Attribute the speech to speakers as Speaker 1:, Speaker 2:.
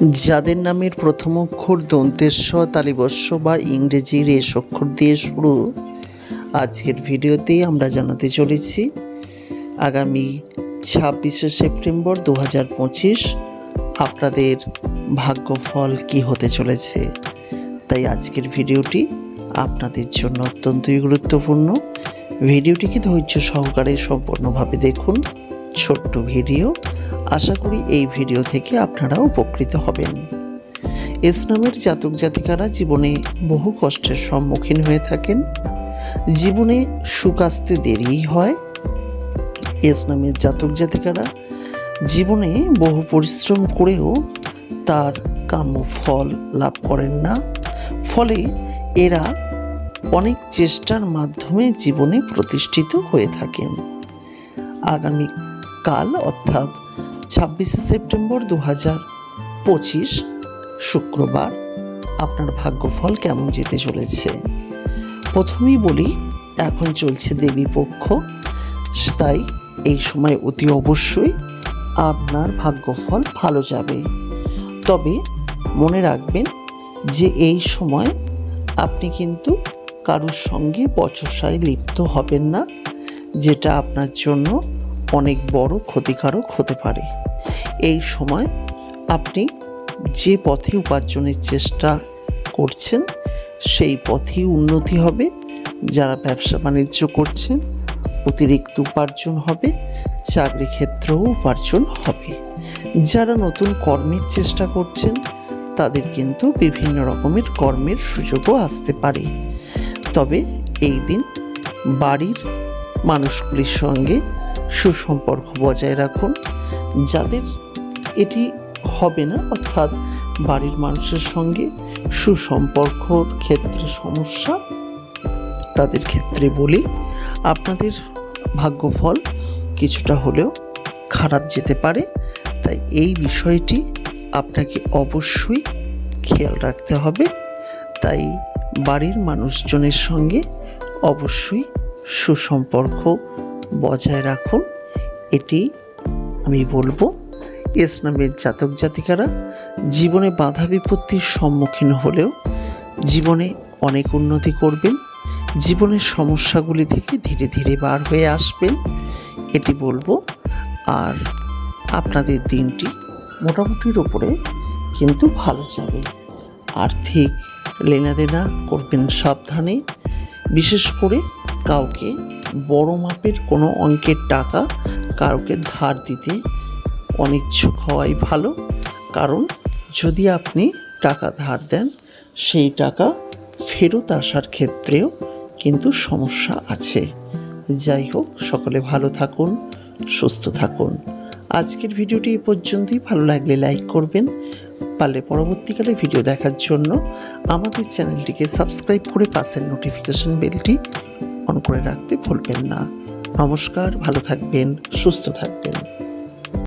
Speaker 1: যাদের নামের প্রথম অক্ষর দন্তেশ্ব তালিবস্য বা ইংরেজির এস অক্ষর দিয়ে শুরু। আজকের ভিডিওতে আমরা জানাতে চলেছি, আগামী ছাব্বিশে সেপ্টেম্বর দু হাজার পঁচিশ আপনাদের ভাগ্যফল কি হতে চলেছে? তাই আজকের ভিডিওটি আপনাদের জন্য অত্যন্তই গুরুত্বপূর্ণ। ভিডিওটিকে ধৈর্য সহকারে সম্পূর্ণভাবে দেখুন। ছোট্ট ভিডিও। আশা করি এই ভিডিও থেকে আপনারা উপকৃত হবেন। ইসলামের জাতক জাতিকারা জীবনে বহু কষ্টের সম্মুখীন হয়ে থাকেন। জীবনে সুখ আসতে দেরিই হয়। ইসলামের জাতক জাতিকারা জীবনে বহু পরিশ্রম করেও তার কাম্য ফল লাভ করেন না। ফলে এরা অনেক চেষ্টার মাধ্যমে জীবনে প্রতিষ্ঠিত হয়ে থাকেন। আগামী কাল অর্থাৎ ছাব্বিশে সেপ্টেম্বর দু হাজার পঁচিশ শুক্রবার আপনার ভাগ্যফল কেমন যেতে চলেছে? প্রথমেই বলি, এখন চলছে দেবী পক্ষ, তাই এই সময় অতি অবশ্যই আপনার ভাগ্যফল ভালো যাবে। তবে মনে রাখবেন যে এই সময় আপনি কিন্তু কারোর সঙ্গে বচসায় লিপ্ত হবেন না, যেটা আপনার জন্য অনেক বড় ক্ষতিকারক হতে পারে। এই সময় আপনি যে পথে উপার্জনের চেষ্টা করছেন, সেই পথেই উন্নতি হবে। যারা ব্যবসা বাণিজ্য করছেন, অতিরিক্ত উপার্জন হবে, চাকরি ক্ষেত্রেও উপার্জন হবে। যারা নতুন কর্মের চেষ্টা করছেন, তাদের কিন্তু বিভিন্ন রকমের কর্মের সুযোগও আসতে পারে। তবে এই দিন বাড়ির মানুষগুলির সঙ্গে সুসম্পর্ক বজায় রাখুন। যাদের এটি হবে না, অর্থাৎ বাড়ির মানুষের সঙ্গে সুসম্পর্কর ক্ষেত্রে সমস্যা, তাদের ক্ষেত্রে বলি, আপনাদের ভাগ্যফল কিছুটা হলেও খারাপ যেতে পারে। তাই এই বিষয়টি আপনাকে অবশ্যই খেয়াল রাখতে হবে। তাই বাড়ির মানুষজনের সঙ্গে অবশ্যই সুসম্পর্ক বজায় রাখুন। এটি আমি বলব ইসলামের জাতক জাতিকারা জীবনে বাধা বিপত্তির সম্মুখীন হলেও জীবনে অনেক উন্নতি করবেন। জীবনের সমস্যাগুলি থেকে ধীরে ধীরে বার হয়ে আসবেন। এটি বলব। আর আপনাদের দিনটি মোটামুটির ওপরে কিন্তু ভালো যাবে। আর্থিক লেনাদেনা করবেন সাবধানে। বিশেষ করে কাউকে বড় মাপের কোনো অঙ্কের টাকা কাউকে ধার দিতে অনিচ্ছুক হওয়াই ভালো। কারণ যদি আপনি টাকা ধার দেন, সেই টাকা ফেরত আসার ক্ষেত্রেও কিন্তু সমস্যা আছে। যাই হোক, সকলে ভালো থাকুন, সুস্থ থাকুন। আজকের ভিডিওটি এ পর্যন্তই। ভালো লাগলে লাইক করবেন। পারলে পরবর্তীকালে ভিডিও দেখার জন্য আমাদের চ্যানেলটিকে সাবস্ক্রাইব করে পাশের নোটিফিকেশন বেলটি করে রাখতে ভুলবেন না। নমস্কার ভালো থাকবেন সুস্থ থাকবেন।